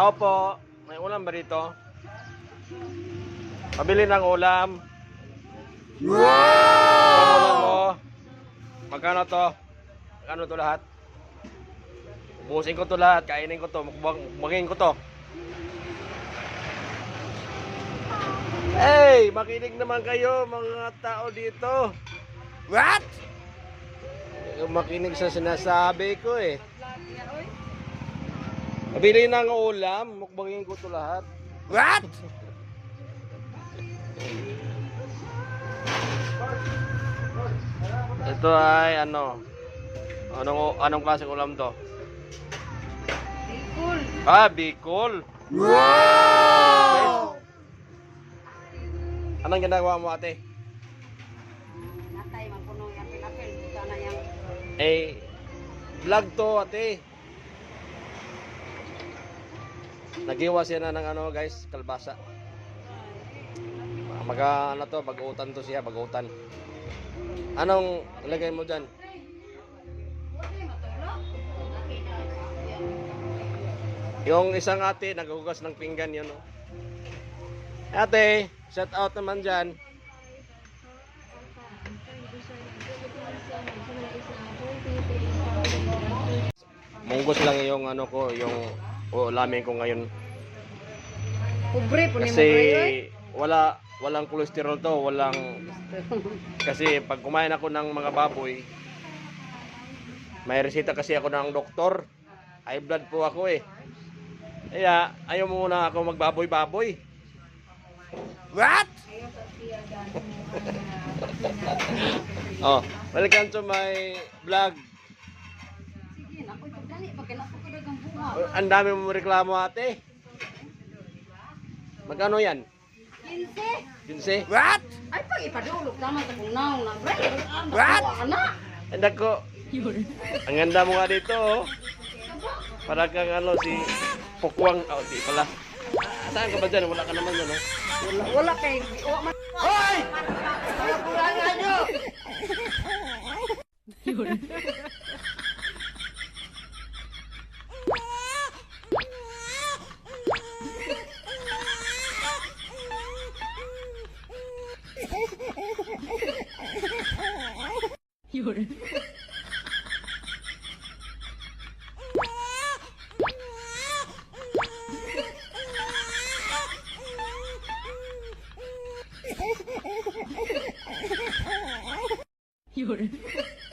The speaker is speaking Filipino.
Tao po, may ulam ba dito? Pabili ng ulam. Wow! ulam mo. Magkano to? Magkano to lahat? Ubusin ko to lahat, kainin ko to, mukbang, mukbangin ko to. Hey, makinig naman kayo mga tao dito. What? Makinig sa sinasabi ko eh. Pabili ng ulam, mukbangin ko to lahat. What? Ito ay ano? Anong anong klaseng ulam to? Bicol. Ah, Bicol. Wow! Anong ginagawa mo ate? Natay man puno yang pinapil. Na Eh, vlog to ate. Nagiwa siya na ng ano guys, kalbasa. Maga ano to, bagutan to siya, bagutan. Anong ilagay mo dyan? Yung isang ate, naghugas ng pinggan yun. Oh. Ate, shout out naman dyan. Munggos lang yung ano ko, yung ulamin ko ngayon. Pobre po Kasi pre. wala walang kolesterol to, walang kasi pag kumain ako ng mga baboy, may resita kasi ako ng doktor. High blood po ako eh. Kaya ayaw muna ako magbaboy-baboy. What? oh, welcome to my vlog. Ang dami mo reklamo ate. Magkano yan? 15. 15? What? Ay pag ipadulog naman sa punaw na pre. What? Ana. Ang ko. Ang ganda mo nga dito, oh. Para kang ano, si Pukwang. Oh, di pala. Saan ka ba dyan? Wala ka naman dyan, oh. Wala, wala kay. Hoy! Kurangan nyo. これ。夜